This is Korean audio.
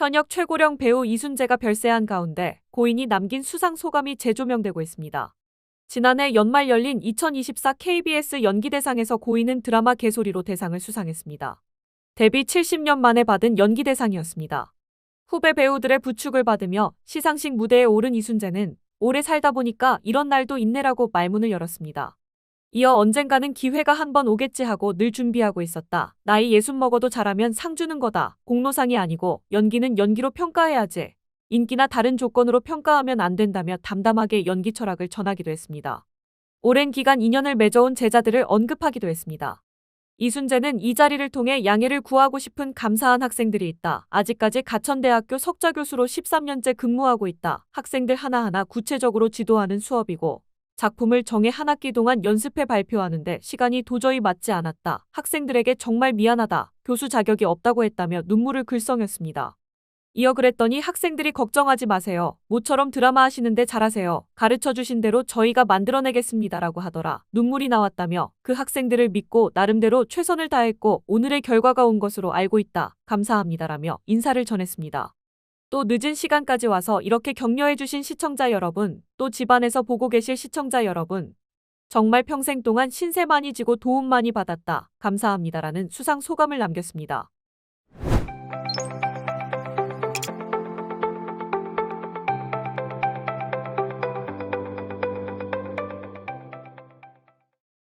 현역 최고령 배우 이순재가 별세한 가운데 고인이 남긴 수상 소감이 재조명되고 있습니다. 지난해 연말 열린 2024 KBS 연기대상에서 고인은 드라마 개소리로 대상을 수상했습니다. 데뷔 70년 만에 받은 연기대상이었습니다. 후배 배우들의 부축을 받으며 시상식 무대에 오른 이순재는 오래 살다 보니까 이런 날도 있네라고 말문을 열었습니다. 이어 언젠가는 기회가 한 번 오겠지 하고 늘 준비하고 있었다. 나이 예순 먹어도 잘하면 상 주는 거다. 공로상이 아니고 연기는 연기로 평가해야지. 인기나 다른 조건으로 평가하면 안 된다며 담담하게 연기 철학을 전하기도 했습니다. 오랜 기간 인연을 맺어온 제자들을 언급하기도 했습니다. 이순재는 이 자리를 통해 양해를 구하고 싶은 감사한 학생들이 있다. 아직까지 가천대학교 석좌교수로 13년째 근무하고 있다. 학생들 하나하나 구체적으로 지도하는 수업이고 작품을 정해 한 학기 동안 연습해 발표하는데 시간이 도저히 맞지 않았다. 학생들에게 정말 미안하다. 교수 자격이 없다고 했다며 눈물을 글썽였습니다. 이어 그랬더니 학생들이 걱정하지 마세요. 모처럼 드라마 하시는데 잘하세요. 가르쳐 주신 대로 저희가 만들어내겠습니다라고 하더라. 눈물이 나왔다며 그 학생들을 믿고 나름대로 최선을 다했고 오늘의 결과가 온 것으로 알고 있다. 감사합니다라며 인사를 전했습니다. 또 늦은 시간까지 와서 이렇게 격려해주신 시청자 여러분, 또 집안에서 보고 계실 시청자 여러분, 정말 평생 동안 신세 많이 지고 도움 많이 받았다. 감사합니다라는 수상 소감을 남겼습니다.